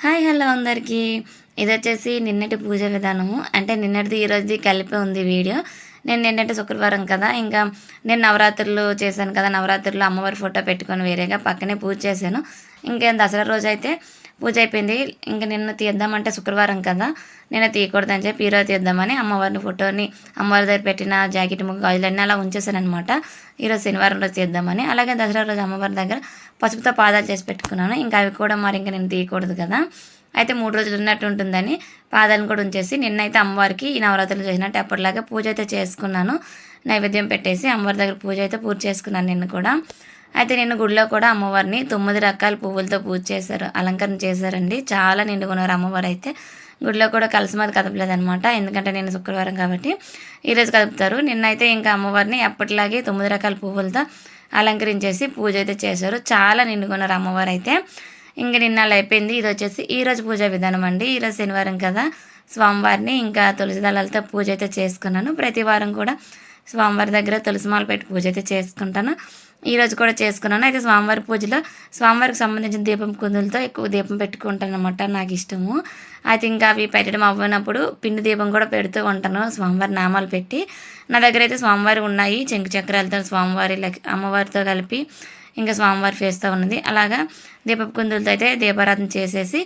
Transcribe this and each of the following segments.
Hi hello అందరికీ. ఇది వచ్చేసి నిన్నటి పూజ విధానము. అంటే నిన్నటిది ఈరోజుది కలిపి ఉంది వీడియో. నేను నిన్నటి శుక్రవారం కదా ఇంకా నేను నవరాత్రులు చేశాను కదా నవరాత్రులు అమ్మవారి ఫోటో పెట్టుకొని వేరేగా పక్కనే పూజ చేశాను. ఇంకేం దసరా రోజు అయితే పూజ అయిపోయింది. ఇంకా నిన్న తీద్దామంటే శుక్రవారం కదా. నేను తీయకూడదని చెప్పి ఈరోజు తీద్దామని అమ్మవారిని ఫోటోని అమ్మవారి దగ్గర పెట్టిన జాకెట్ ముగ్గు గాజులన్నీ అలా ఉంచేసాను అనమాట ఈరోజు శనివారం రోజు తీద్దామని. అలాగే దసరా రోజు అమ్మవారి దగ్గర పసుపుతో పాదాలు చేసి పెట్టుకున్నాను. ఇంకా అవి కూడా మరి ఇంకా నేను తీయకూడదు కదా. అయితే మూడు రోజులు ఉన్నట్టు ఉంటుందని పాదాలను కూడా ఉంచేసి నిన్నైతే అమ్మవారికి ఈ నవరాత్రులు చేసినట్టు అప్పటిలాగా పూజ అయితే చేసుకున్నాను. నైవేద్యం పెట్టేసి అమ్మవారి దగ్గర పూజ అయితే పూర్తి చేసుకున్నాను నిన్ను కూడా. అయితే నిన్న గుడిలో కూడా అమ్మవారిని తొమ్మిది రకాల పువ్వులతో పూజ చేశారు అలంకరణ చేశారండి. చాలా నిండుకున్నారు అమ్మవారు అయితే గుడిలో కూడా కలిసి మీద కదపలేదనమాట ఎందుకంటే నేను శుక్రవారం కాబట్టి ఈరోజు కదుపుతారు. నిన్నైతే ఇంకా అమ్మవారిని ఎప్పటిలాగే తొమ్మిది రకాల పువ్వులతో అలంకరించేసి పూజ అయితే చేశారు. చాలా నిండుకున్నారు అమ్మవారు అయితే ఇంక నిన్న అలా అయిపోయింది. ఇది వచ్చేసి ఈరోజు పూజా విధానం అండి. ఈరోజు శనివారం కదా. స్వామివారిని ఇంకా తులసి దళాలతో పూజ అయితే చేసుకున్నాను. ప్రతి వారం కూడా స్వామివారి దగ్గర తులసిమాల పెట్టి పూజ అయితే చేసుకుంటాను. ఈరోజు కూడా చేసుకున్నాను. అయితే స్వామివారి పూజలో స్వామివారికి సంబంధించిన దీపం కుందులతో ఎక్కువ దీపం పెట్టుకుంటాను అనమాట నాకు ఇష్టము. అయితే ఇంకా అవి పెట్టడం అవ్వనప్పుడు పిండి దీపం కూడా పెడుతూ ఉంటాను. స్వామివారి నామాలు పెట్టి నా దగ్గర అయితే స్వామివారి ఉన్నాయి. చెంకు చక్రాలతో స్వామివారి అమ్మవారితో కలిపి ఇంకా స్వామివారి ఫేస్తో ఉన్నది. అలాగా దీపపు కుందులతో అయితే దీపారాధన చేసేసి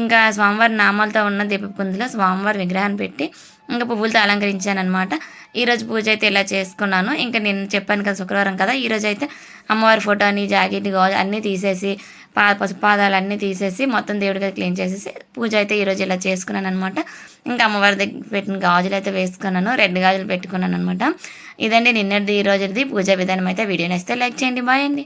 ఇంకా స్వామివారి నామాలతో ఉన్న దీపపు కుందులో స్వామివారి విగ్రహాన్ని పెట్టి ఇంకా పువ్వులతో అలంకరించాను అనమాట ఈరోజు పూజ అయితే ఇలా చేసుకున్నాను. ఇంకా నేను చెప్పాను కదా శుక్రవారం కదా ఈరోజు అయితే అమ్మవారి ఫోటోని జాకెట్ గాజు అన్నీ తీసేసి పా పాదాలు అన్నీ తీసేసి మొత్తం దేవుడికి క్లీన్ చేసేసి పూజ అయితే ఈరోజు ఇలా చేసుకున్నాను అనమాట ఇంకా అమ్మవారి దగ్గర పెట్టిన గాజులు అయితే వేసుకున్నాను. రెడ్ గాజులు పెట్టుకున్నాను అనమాట ఇదండి నిన్నటిది ఈ రోజుది పూజా విధానం అయితే. వీడియో నచ్చితే లైక్ చేయండి. బాయ్ అండి.